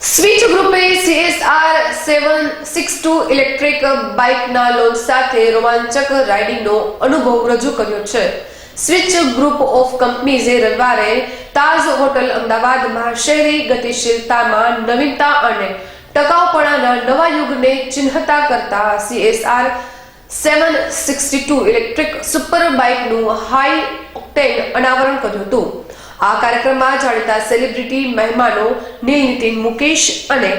Switch ગ્રુપે CSR seven six two electric બાઇકના launch સાથે રોમાંચક રાઇડિંગનો અનુભવ રજૂ કર્યો છે. સ્વિચ ગ્રુપ ઓફ કંપનીઝે રવિવારે તાજ હોટલ અમદાવાદમાં શહેરી ગતિશીલતામાં નવીનતા અને ટકાઉપણાના નવા યુગને ચિહ્નતા કરતા CSR seven sixty two electric super બાઇકનું high octane અનાવરણ કર્યું હતું. આ કાર્યક્રમમાં જાણીતા સેલિબ્રિટી મહેમાનો નીલ નીતિન મુકેશ અને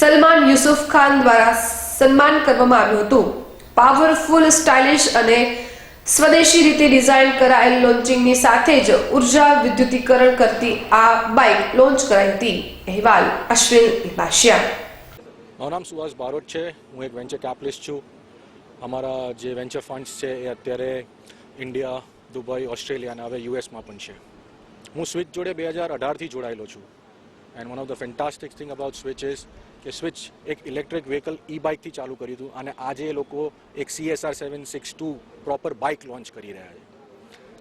સલમાન યુસુફ ખાન દ્વારા સન્માન કરવામાં આવ્યું હતું. પાવરફુલ સ્ટાઇલિશ અને સ્વદેશી રીતે ડિઝાઇન કરાયેલ લોન્ચિંગની સાથે જ ઊર્જા વિદ્યુતીકરણ કરતી આ બાઇક લોન્ચ કરાઈ હતી. અહેવાલ અશ્વિન બાશિયા મારું નામ સુહાસ બારોટ છે. હું એક વેન્ચર કેપિટલિસ્ટ છું. અમારા જે વેન્ચર ફંડ્સ છે એ અત્યારે ઇન્ડિયા દુબઈ ઓસ્ટ્રેલિયા અને હવે યુએસમાં પણ છે. હું સ્વિચ જોડે બે હજાર અઢારથી જોડાયેલો છું. And one of the fantastic thing about switch is કે સ્વિચ એક ઇલેક્ટ્રિક વ્હીકલ ઈ બાઇકથી ચાલુ કર્યું હતું અને આજે એ લોકો એક CSR seven six two proper bike launch કરી રહ્યા છે.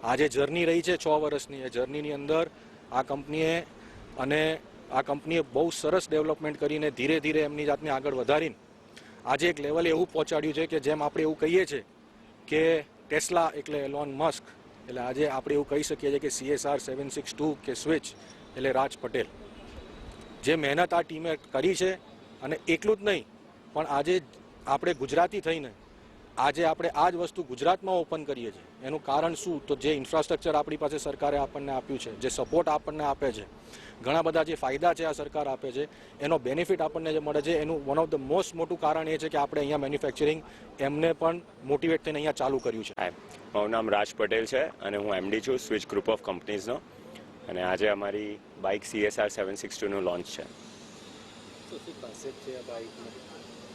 આજે જર્ની રહી છે છ વર્ષની. એ જર્નીની અંદર આ કંપનીએ અને આ કંપનીએ બહુ સરસ ડેવલપમેન્ટ કરીને ધીરે ધીરે એમની જાતને આગળ વધારીને આજે એક લેવલે એવું પહોંચાડ્યું છે કે જેમ આપણે એવું કહીએ છીએ કે ટેસ્લા એટલે એલોન મસ્ક એટલે આજે આપણે એવું કહી શકીએ છીએ કે સીએસઆર સેવન સિક્સ ટુ કે સ્વિચ એટલે રાજ પટેલ. જે મહેનત આ ટીમે કરી છે અને એટલું જ નહીં, પણ આજે આપણે ગુજરાતી થઈને આજે આપણે આ જ વસ્તુ ગુજરાતમાં ઓપન કરીએ છીએ. એનું કારણ શું? તો જે ઇન્ફ્રાસ્ટ્રક્ચર આપણી પાસે સરકારે આપણને આપ્યું છે જે સપોર્ટ આપણને આપે છે ઘણા બધા જે ફાયદા છે આ સરકાર આપે છે એનો બેનિફિટ આપણને જે મળે છે એનું વન ઓફ ધ મોસ્ટ મોટું કારણ એ છે કે આપણે અહીંયા મેન્યુફેક્ચરિંગ એમને પણ મોટિવેટ થઈને અહીંયા ચાલુ કર્યું છે. મારું નામ રાજ પટેલ છે અને હું એમડી છું સ્વિચ ગ્રુપ ઓફ કંપનીઝનો અને આજે અમારી બાઇક સીએસઆર સેવન સિક્સ ટુનું લોન્ચ છે.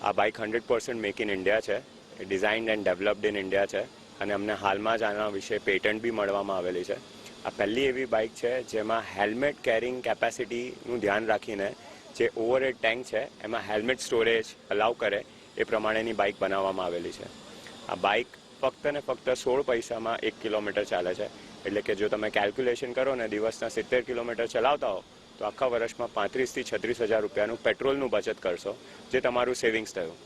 આ bike hundred percent make in India છે. Designed and developed in India છે. અને અમને હાલમાં જ આના વિશે પેટન્ટ બી મળવામાં આવેલી છે. આ પહેલી એવી બાઇક છે જેમાં હેલ્મેટ કેરિંગ કેપેસિટીનું ધ્યાન રાખીને જે ઓવરહેડ ટેન્ક છે, એમાં હેલ્મેટ સ્ટોરેજ અલાઉ કરે એ પ્રમાણેની બાઇક બનાવવામાં આવેલી છે. આ બાઇક ફક્ત ને ફક્ત સોળ પૈસામાં એક કિલોમીટર ચાલે છે. એટલે કે જો તમે કેલ્ક્યુલેશન કરો ને દિવસના સિત્તેર કિલોમીટર ચલાવતા હો, તો આખા વર્ષમાં પાંત્રીસથી છત્રીસ હજાર રૂપિયાનું પેટ્રોલનું બચત કરશો, જે તમારું સેવિંગ્સ થયું.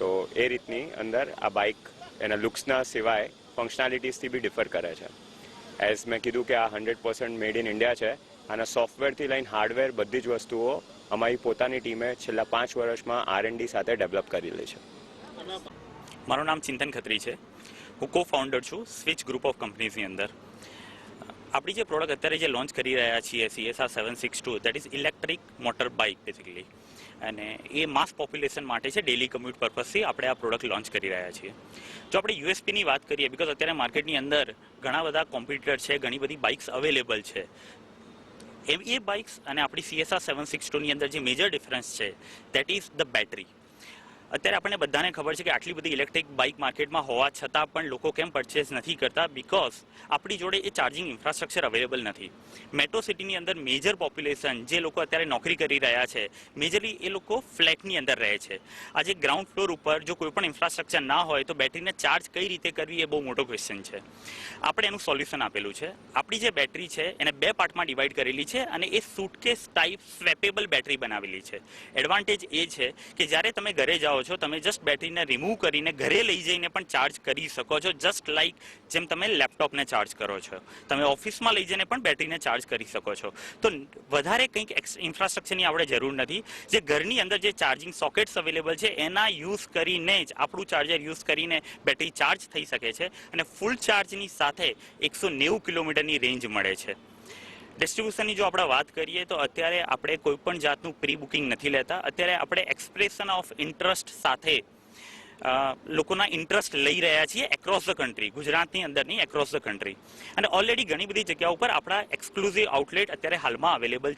સો એ રીતની અંદર આ બાઇક એના લુક્સના સિવાય ફંક્શનાલિટીઝથી બી ડિફર કરે છે. એઝ મેં કીધું કે આ hundred percent made in India છે, આના સોફ્ટવેરથી લઈને હાર્ડવેર બધી જ વસ્તુઓ અમારી પોતાની ટીમે છેલ્લા પાંચ વર્ષમાં આર સાથે ડેવલપ કરેલી છે. મારું નામ ચિંતન ખત્રી છે. હું કો ફાઉન્ડર છું સ્વિચ ગ્રુપ ઓફ કંપનીઝની અંદર. આપણી જે પ્રોડક્ટ અત્યારે જે લોન્ચ કરી રહ્યા છીએ CSR seven six two that is electric motor bike basically અને એ માસ પોપ્યુલેશન માટે છે ડેલી કમ્યુટ પર્પઝથી આપણે આ પ્રોડક્ટ લોન્ચ કરી રહ્યા છીએ. જો આપણે યુએસપીની વાત કરીએ બિકોઝ અત્યારે માર્કેટની અંદર ઘણા બધા કોમ્પ્યુટર છે, ઘણી બધી બાઇક્સ અવેલેબલ છે. એમ એ બાઇક્સ અને આપણી સીએસઆર સેવન સિક્સ ટુની અંદર જે મેજર ડિફરન્સ છે દેટ ઇઝ ધ બેટરી અત્યારે આપણને બધાને ખબર છે કે આટલી બધી ઇલેક્ટ્રિક બાઇક માર્કેટમાં હોવા છતાં પણ લોકો કેમ પરચેસ નથી કરતા? બિકોઝ આપણી જોડે એ ચાર્જિંગ ઇન્ફ્રાસ્ટ્રક્ચર અવેલેબલ નથી. મેટ્રો સિટીની અંદર મેજર પોપ્યુલેશન જે લોકો અત્યારે નોકરી કરી રહ્યા છે મેજરલી એ લોકો ફ્લેટની અંદર રહે છે. આજે ગ્રાઉન્ડ ફ્લોર ઉપર જો કોઈ પણ ઇન્ફ્રાસ્ટ્રક્ચર ના હોય તો બેટરીને ચાર્જ કઈ રીતે કરવી એ બહુ મોટો ક્વેશ્ચન છે. આપણે એનું સોલ્યુશન આપેલું છે. આપણી જે બેટરી છે, એને બે પાર્ટમાં ડિવાઈડ કરેલી છે અને એ સુટકેસ ટાઈપ સ્વેપેબલ બેટરી બનાવેલી છે. એડવાન્ટેજ એ છે કે જ્યારે તમે ઘરે જાઓ છો, તમે જસ્ટ બેટરીને રિમૂવ કરીને ઘરે લઈ જઈને પણ ચાર્જ કરી શકો છો. જસ્ટ લાઈક જેમ તમે લેપટોપને ચાર્જ કરો છો. તમે ઓફિસમાં લઈ જઈને પણ બેટરીને ચાર્જ કરી શકો છો. તો વધારે કંઈક ઇન્ફ્રાસ્ટ્રક્ચરની આપણે જરૂર નથી. જે ઘરની અંદર જે ચાર્જિંગ સોકેટ્સ અવેલેબલ છે, એના યુઝ કરીને જ આપણું ચાર્જર યુઝ કરીને બેટરી ચાર્જ થઈ શકે છે અને ફૂલ ચાર્જની સાથે એકસો નેવું કિલોમીટરની રેન્જ મળે છે. ડિસ્ટ્રીબ્યુશનની જો આપણે વાત કરીએ તો અત્યારે આપણે કોઈ પણ જાતનું પ્રી બુકિંગ નથી લેતા. અત્યારે આપણે એક્સપ્રેશન ઓફ ઇન્ટરેસ્ટ સાથે લોકોના ઇન્ટરેસ્ટ લઈ રહ્યા છીએ એક્રોસ ધ કન્ટ્રી ગુજરાતની અંદરની એક્રોસ ધ કન્ટ્રી અને ઓલરેડી ઘણી બધી જગ્યાઓ ઉપર આપણા એક્સક્લુઝિવ આઉટલેટ અત્યારે હાલમાં અવેલેબલ